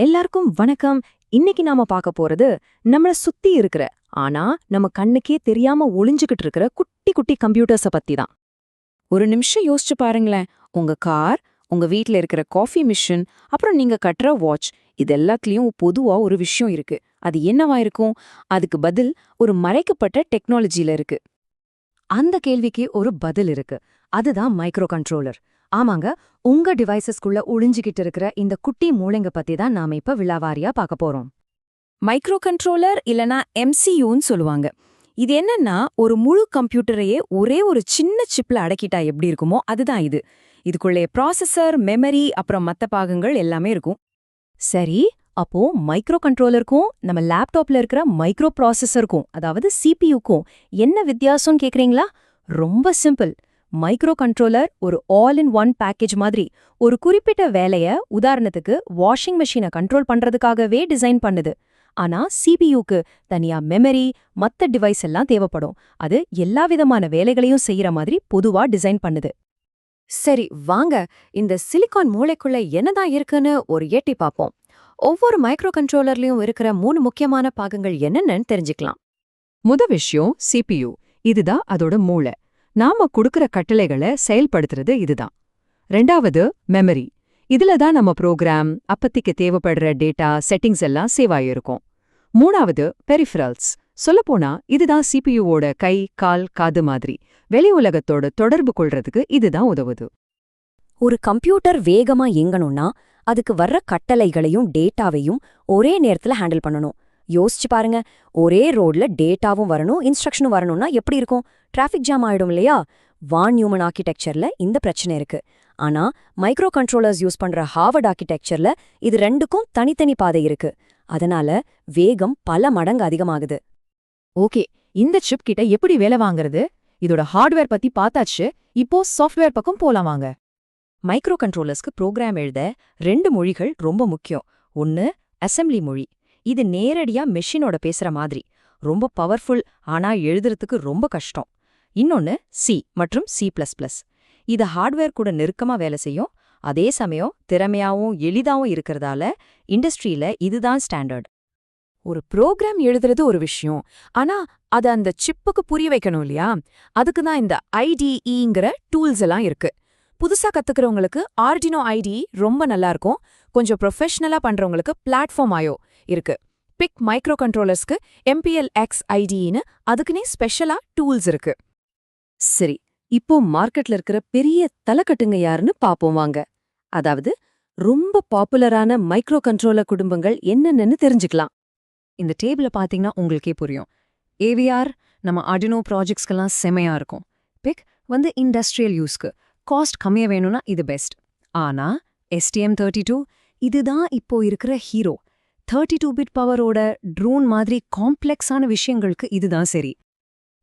எல்லாருக்கும் வணக்கம். இன்னைக்கு நாம பார்க்க போறது நம்மள சுத்தி இருக்கிற ஆனா நம்ம கண்ணுக்கே தெரியாம ஒளிஞ்சுகிட்டு இருக்கிற குட்டி குட்டி கம்ப்யூட்டர்ஸ பத்தி தான். ஒரு நிமிஷம் யோசிச்சு பாருங்களேன். உங்க கார் உங்க வீட்ல இருக்கிற காஃபி மிஷின் அப்புறம் நீங்க கட்டுற வாட்ச் இது எல்லாத்துலயும் பொதுவா ஒரு விஷயம் இருக்கு. அது என்னவா இருக்கும்? அதுக்கு பதில் ஒரு மறைக்கப்பட்ட டெக்னாலஜில இருக்கு. அந்த கேள்விக்கு ஒரு பதில் இருக்கு. அதுதான் மைக்ரோ கண்ட்ரோலர் ஆமாங்க உங்க டிவைசஸ்க்குள்ள ஒளிஞ்சுகிட்டு இருக்கிற இந்த குட்டி மூளைங்க பத்தி தான் நாம இப்ப விழாவாரியா பார்க்க போறோம். மைக்ரோ கண்ட்ரோலர் இல்லனா எம்சியூன்னு சொல்லுவாங்க. இது என்னன்னா ஒரு முழு கம்ப்யூட்டரையே ஒரே ஒரு சின்ன சிப்ல அடக்கிட்டா எப்படி இருக்குமோ அதுதான் இது. இதுக்குள்ளே ப்ராசஸர் மெமரி அப்புறம் மத்த பாகங்கள் எல்லாமே இருக்கும். சரி அப்போ மைக்ரோ கண்ட்ரோலருக்கும் நம்ம லேப்டாப்ல இருக்கிற மைக்ரோ ப்ராசஸருக்கும் அதாவது சிபியுக்கும் என்ன வித்தியாசம்னு கேக்குறீங்களா? ரொம்ப சிம்பிள் மைக்ரோ கண்ட்ரோலர் ஒரு ஆல் இன் ஒன் பேக்கேஜ் மாதிரி ஒரு குறிப்பிட்ட வேலைய உதாரணத்துக்கு வாஷிங் மெஷினை கண்ட்ரோல் பண்றதுக்காகவே டிசைன் பண்ணுது. ஆனா சிபியூக்கு தனியா மெமரி மத்த டிவைஸ் எல்லாம் தேவைப்படும். அது எல்லா விதமான வேலைகளையும் செய்யற மாதிரி பொதுவா டிசைன் பண்ணுது. சரி வாங்க. இந்த சிலிகான் மூளைக்குள்ள என்னதான் இருக்குன்னு ஒரு எட்டி பார்ப்போம். ஒவ்வொரு மைக்ரோ கண்ட்ரோலர்லயும் இருக்கிற மூணு முக்கியமான பாகங்கள் என்னென்னு தெரிஞ்சுக்கலாம். முத விஷயம் சிபியூ இதுதான் அதோட மூளை. நாம கொடுக்கற கட்டளைகளை செயல்படுத்துறது இதுதான். ரெண்டாவது மெமரி இதுல தான் நம்ம ப்ரோக்ராம் அப்பத்திக்கு தேவைப்படுற டேட்டா செட்டிங்ஸ் எல்லாம் சேவ் ஆகியிருக்கும் மூணாவது பெரிஃபரல்ஸ் சொல்லப்போனா இதுதான் சிபியுவோட கை கால் காது மாதிரி. வெளி உலகத்தோட தொடர்பு கொள்றதுக்கு இதுதான் உதவுது. ஒரு கம்ப்யூட்டர் வேகமா இயங்கணும்னா அதுக்கு வர்ற கட்டளைகளையும் டேட்டாவையும் ஒரே நேரத்துல ஹேண்டில் பண்ணணும். யோசிச்சு பாருங்க. ஒரே ரோட்ல டேட்டாவும் வரணும் இன்ஸ்ட்ரக்ஷனும் வரணும்னா எப்படி இருக்கும்? டிராஃபிக் ஜாம் ஆயிடும் இல்லையா? வான் நியூமன் ஆர்கிடெக்சர்ல இந்த பிரச்சனை இருக்கு. ஆனா மைக்ரோ கண்ட்ரோலர்ஸ் யூஸ் பண்ற ஹார்வர்ட் ஆர்கிடெக்சர்ல இது ரெண்டுக்கும் தனித்தனி பாதை இருக்கு. அதனால வேகம் பல மடங்கு அதிகமாகுது. ஓகே இந்த சிப் கிட்ட எப்படி வேலை வாங்குறது? இதோட ஹார்ட்வேர் பத்தி பார்த்தாச்சு இப்போ சாஃப்ட்வேர் பக்கம் போலாம் வாங்க. மைக்ரோ கண்ட்ரோலர்ஸ்க்கு ப்ரோக்ராம் எழுத ரெண்டு மொழிகள் ரொம்ப முக்கியம். ஒன்னு அசெம்பிளி மொழி. இது நேரடியா மெஷினோட பேசுற மாதிரி. ரொம்ப பவர்ஃபுல் ஆனா எழுதுறதுக்கு ரொம்ப கஷ்டம். இன்னொன்னு சி மற்றும் சி பிளஸ் பிளஸ் இது ஹார்ட்வேர் கூட நெருக்கமா வேலை செய்யும். அதே சமயம் திறமையாவும் எளிதாவும் இருக்கிறதால இண்டஸ்ட்ரியில இதுதான் ஸ்டாண்டர்ட் ஒரு ப்ரோக்ராம் எழுதுறது ஒரு விஷயம் ஆனா அத அந்த சிப்புக்கு புரிய வைக்கணும் இல்லையா? அதுக்கு தான் இந்த ஐடிஇங்கிற டூல்ஸ் எல்லாம் இருக்கு. புதுசா கத்துக்கிறவங்களுக்கு ஆர்டினோ ஐடி ரொம்ப நல்லா இருக்கும். கொஞ்சம் ப்ரொஃபஷனலா பண்றவங்களுக்கு பிளாட்ஃபார்ம் ஆயோ இருக்கு. பிக் மைக்ரோ கண்ட்ரோலர்ஸ்க்கு எம்பிஎல் எக்ஸ் ஐடின்னு அதுக்குன்னே ஸ்பெஷலா டூல்ஸ் இருக்கு. சரி இப்போ மார்க்கெட்ல இருக்கிற பெரிய தலைக்கட்டுங்க யாருன்னு பாப்போம் வாங்க. அதாவது ரொம்ப பாப்புலரான மைக்ரோ கண்ட்ரோலர் குடும்பங்கள் என்னென்னு தெரிஞ்சுக்கலாம். இந்த டேபிள பாத்தீங்கன்னா உங்களுக்கே புரியும். ஏவிஆர் நம்ம அடினோ ப்ராஜெக்ட்ஸ்க்கெல்லாம் செமையா இருக்கும். பிக் வந்து இண்டஸ்ட்ரியல் யூஸ்க்கு காஸ்ட் கம்மியா வேணும்னா இது பெஸ்ட் ஆனா எஸ்டிஎம் தேர்ட்டி டூ இதுதான் இப்போ இருக்கிற ஹீரோ தேர்ட்டி டூ பிட் பவரோட ட்ரோன் மாதிரி காம்ப்ளெக்ஸான விஷயங்களுக்கு இதுதான் சரி.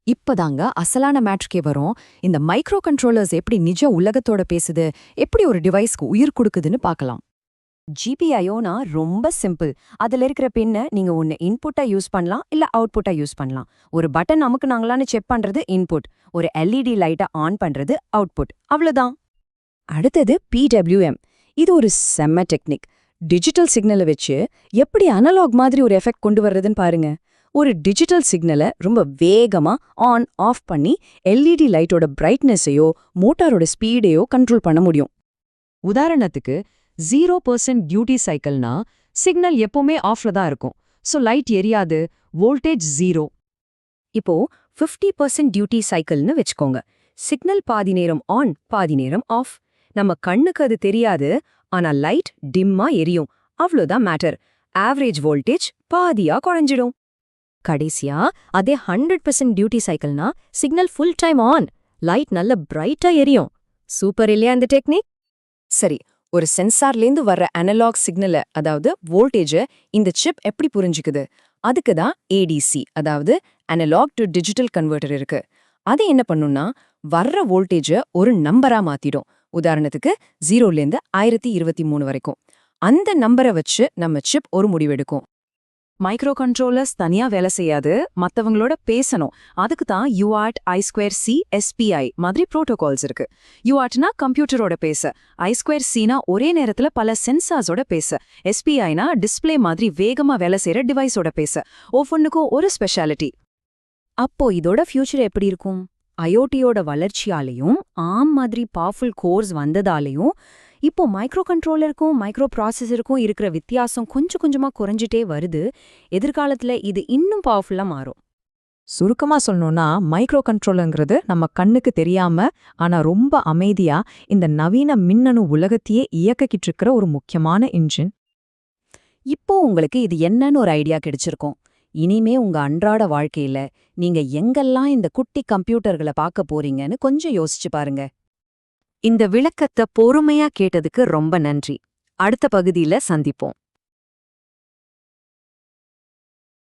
இப்பதாங்க அசலான மேட்ச்கே வரும். இந்த மைக்ரோ கண்ட்ரோலர்ஸ் எப்படி நிஜ உலகத்தோட பேசுது எப்படி ஒரு டிவைஸ்க்கு உயிர் கொடுக்குதுன்னு பார்க்கலாம். ஜிபிஐயோனா ரொம்ப சிம்பிள் அதுல இருக்கிற பின்ன நீங்க ஒன்று இன்புட்டா யூஸ் பண்ணலாம் இல்ல அவுட்புட்டா யூஸ் பண்ணலாம். ஒரு பட்டன் நமக்கு நாங்களான்னு செக் பண்றது இன்புட் ஒரு எல்இடி லைட்டை ஆன் பண்றது அவுட்புட் அவ்வளோதான் அடுத்தது பிடபிள்யூஎம் இது ஒரு செம்ம டெக்னிக் டிஜிட்டல் சிக்னலை வச்சு எப்படி அனலாக் மாதிரி ஒரு எஃபெக்ட் கொண்டு வர்றதுன்னு பாருங்க. ஒரு டிஜிட்டல் சிக்னலை ரொம்ப வேகமா ஆன் ஆஃப் பண்ணி எல்இடி லைட்டோட பிரைட்னஸையோ மோட்டாரோட ஸ்பீடையோ கண்ட்ரோல் பண்ண முடியும். உதாரணத்துக்கு ஜீரோ பர்சன்ட் டியூட்டி சைக்கிள்னா சிக்னல் எப்பவுமே ஆஃப்ல தான் இருக்கும். சோ லைட் எரியாது வோல்டேஜ் ஜீரோ இப்போ 50% பர்சன்ட் டியூட்டி சைக்கிள்னு வச்சுக்கோங்க. சிக்னல் பாதி நேரம் ஆன் பாதி நேரம் ஆஃப் நம்ம கண்ணுக்கு அது தெரியாது ஆனா லைட் டிம்மா எரியும். அவ்வளோதான் மேட்டர். ஆவரேஜ் வோல்டேஜ் பாதியா குறைஞ்சிடும். கடைசியா அதே hundred percent duty சைக்கிள்னா signal full time on. Light நல்ல பிரைட்டா எரியும். சூப்பர் இல்லையா இந்த டெக்னிக்? சரி ஒரு சென்சார்லேருந்து வர்ற அனலாக் சிக்னலை அதாவது வோல்டேஜை இந்த சிப் எப்படி புரிஞ்சுக்குது? அதுக்கு தான் ஏடிசி அதாவது அனலாக் டு டிஜிட்டல் கன்வெர்ட்டர் இருக்கு. அது என்ன பண்ணும்னா வர்ற வோல்டேஜை ஒரு நம்பரா மாத்திடும். உதாரணத்துக்கு ஜீரோலேருந்து ஆயிரத்தி இருபத்தி மூணு வரைக்கும். அந்த நம்பரை வச்சு நம்ம சிப் ஒரு முடிவெடுக்கும் மைக்ரோ கண்ட்ரோலர்ஸ் தனியா வேலை செய்யாது மத்தவங்களோட பேசணும். அதுக்கு தான் UART I square C SPI மாதிரி புரோட்டோகால்ஸ் இருக்கு. யூஆர்ட்னா கம்ப்யூட்டரோட பேச. ஐ ஸ்கொயர் சினா ஒரே நேரத்துல பல சென்சார்ஸோட பேச. எஸ்பிஐனா டிஸ்ப்ளே மாதிரி வேகமா வேலை செய்யற டிவைஸோட பேச. ஒவ்வொன்றுக்கும் ஒரு ஸ்பெஷாலிட்டி அப்போ இதோட ஃபியூச்சர் எப்படி இருக்கும்? ஐஓடியோட வளர்ச்சியாலையும் ஆம் மாதிரி பவர்ஃபுல் கோர்ஸ் வந்ததாலையும் இப்போ மைக்ரோ கண்ட்ரோலருக்கும் மைக்ரோ ப்ராசஸருக்கும் இருக்கிற வித்தியாசம் கொஞ்சம் கொஞ்சமா குறைஞ்சிட்டே வருது. எதிர்காலத்துல இது இன்னும் பவர்ஃபுல்லா மாறும். சுருக்கமா சொல்லணும்னா மைக்ரோ கண்ட்ரோலங்கிறது நம்ம கண்ணுக்கு தெரியாம ஆனா ரொம்ப அமைதியா இந்த நவீன மின்னணு உலகத்தையே இயக்கிக்கிட்டு இருக்கிற ஒரு முக்கியமான இன்ஜின் இப்போ உங்களுக்கு இது என்னன்னு ஒரு ஐடியா கிடைச்சிருக்கும். இனிமே உங்க அன்றாட வாழ்க்கையில நீங்க எங்கெல்லாம் இந்த குட்டி கம்ப்யூட்டர்களை பார்க்க போறீங்கன்னு கொஞ்சம் யோசிச்சு பாருங்க. இந்த விளக்கத்தை பொறுமையா கேட்டதுக்கு ரொம்ப நன்றி. அடுத்த பகுதியில சந்திப்போம்.